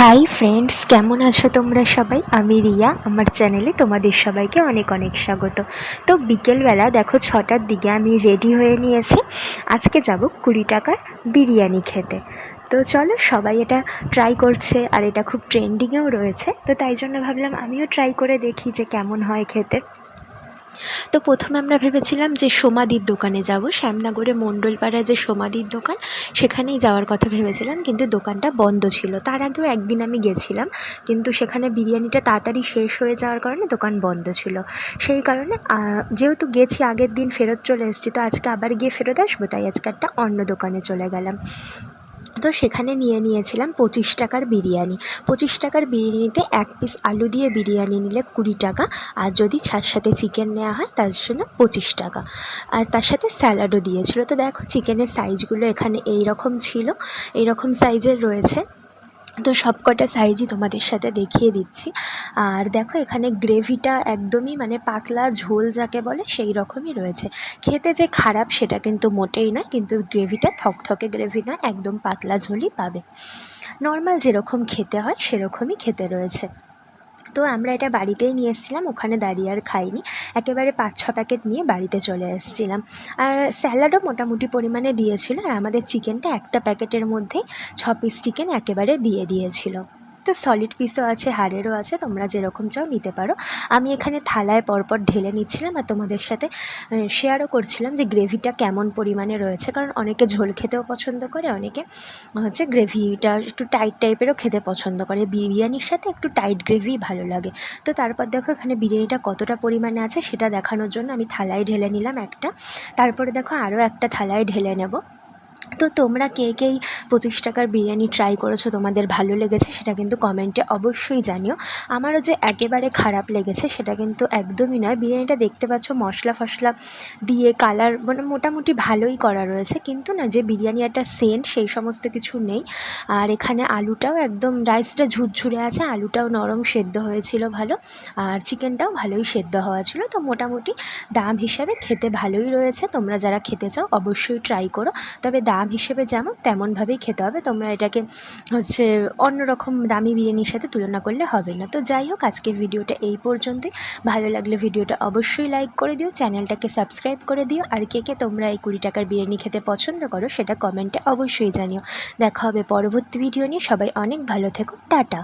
Hi friends কেমন আছো তোমরা সবাই? আমি রিয়া, আমার চ্যানেলে তোমাদের সবাইকে অনেক অনেক স্বাগত। তো বিকেলবেলা দেখো ছটার দিকে আমি রেডি হয়ে নিয়েছি। আজকে যাব কুড়ি টাকার বিরিয়ানি খেতে। তো চলো সবাই এটা ট্রাই করছে, আর এটা খুব ট্রেন্ডিংয়েও রয়েছে। তো তাই জন্য ভাবলাম আমিও ট্রাই করে দেখি যে কেমন হয় খেতে। তো প্রথমে আমরা ভেবেছিলাম যে সোমাদির দোকানে যাব, শ্যামনগরে মণ্ডলপাড়ায় যে সোমাদির দোকান, সেখানেই যাওয়ার কথা ভেবেছিলাম, কিন্তু দোকানটা বন্ধ ছিল। তার আগেও একদিন আমি গেছিলাম, কিন্তু সেখানে বিরিয়ানিটা তাড়াতাড়ি শেষ হয়ে যাওয়ার কারণে দোকান বন্ধ ছিল। সেই কারণে যেহেতু গেছি আগের দিন ফেরত চলে এসেছি, তো আজকে আবার গিয়ে ফেরত আসব, তাই আজকে একটা অন্য দোকানে চলে গেলাম। তো সেখানে নিয়ে নিয়েছিলাম পঁচিশ টাকার বিরিয়ানি। পঁচিশ টাকার বিরিয়ানিতে এক পিস আলু দিয়ে বিরিয়ানি নিলে কুড়ি টাকা, আর যদি তার সাথে চিকেন নেওয়া হয় তার জন্য পঁচিশ টাকা। আর তার সাথে স্যালাডও দিয়েছিল। তো দেখো চিকেনের সাইজগুলো এখানে এই রকম ছিল এই রকম সাইজের রয়েছে। তো সব কটা সাইজই তোমাদের সাথে দেখিয়ে দিচ্ছি। আর দেখো, এখানে গ্রেভিটা একদমই মানে পাতলা ঝোল যাকে বলে, সেই রকমই রয়েছে। খেতে যে খারাপ সেটা কিন্তু মোটেই নয়, কিন্তু গ্রেভিটা থকথকে গ্রেভি নয়, একদম পাতলা ঝোলই পাবে। নর্মাল যেরকম খেতে হয়, সেরকমই খেতে রয়েছে। তো আমরা এটা বাড়িতেই নিয়ে এসেছিলাম, ওখানে দাঁড়িয়ে আর খাইনি। একেবারে পাঁচ ছ প্যাকেট নিয়ে বাড়িতে চলে এসেছিলাম। আর স্যালাডও মোটামুটি পরিমাণে দিয়েছিল, আর আমাদের চিকেনটা একটা প্যাকেটের মধ্যেই, ছ পিস চিকেন একেবারে দিয়ে দিয়েছিল। তো সলিড পিসও আছে, হাড়েরও আছে, তোমরা যেরকম চাও নিতে পারো। আমি এখানে থালায় পরপর ঢেলে নিচ্ছিলাম আর তোমাদের সাথে শেয়ারও করছিলাম যে গ্রেভিটা কেমন পরিমাণে রয়েছে। কারণ অনেকে ঝোল খেতেও পছন্দ করে, অনেকে হচ্ছে গ্রেভিটা একটু টাইট টাইপেরও খেতে পছন্দ করে। বিরিয়ানির সাথে একটু টাইট গ্রেভি ভালো লাগে। তো তারপর দেখো এখানে বিরিয়ানিটা কতটা পরিমাণে আছে সেটা দেখানোর জন্য আমি থালায় ঢেলে নিলাম একটা। তারপরে দেখো আরও একটা থালায় ঢেলে নেব। তো তোমরা কে কেই পঁচিশ টাকার বিরিয়ানি ট্রাই করেছ, তোমাদের ভালো লেগেছে সেটা কিন্তু কমেন্টে অবশ্যই জানিও। আমারও যে একেবারে খারাপ লেগেছে সেটা কিন্তু একদমই নয়। বিরিয়ানিটা দেখতে পাচ্ছ, মশলা ফসলা দিয়ে কালার মানে মোটামুটি ভালোই করা রয়েছে। কিন্তু না, যে বিরিয়ানি একটা সেন্ট সেই সমস্ত কিছু নেই। আর এখানে আলুটাও একদম রাইসটা ঝুরঝুরে আছে, আলুটাও নরম সেদ্ধ হয়েছিল ভালো, আর চিকেনটাও ভালোই সেদ্ধ হওয়া ছিল। তো মোটামুটি দাম হিসাবে খেতে ভালোই রয়েছে। তোমরা যারা খেতে চাও, অবশ্যই ট্রাই করো। তবে দাম দাম হিসেবে যেমন তেমনভাবেই খেতে হবে। তোমরা এটাকে হচ্ছে অন্যরকম দামি বিরিয়ানির সাথে তুলনা করলে হবে না। তো যাই হোক, আজকের ভিডিওটা এই পর্যন্তই। ভালো লাগলে ভিডিওটা অবশ্যই লাইক করে দিও, চ্যানেলটাকে সাবস্ক্রাইব করে দিও। আর কে কে তোমরা এই কুড়ি টাকার বিরিয়ানি খেতে পছন্দ করো সেটা কমেন্টে অবশ্যই জানিও। দেখা হবে পরবর্তী ভিডিও নিয়ে। সবাই অনেক ভালো থেকো। টাটা।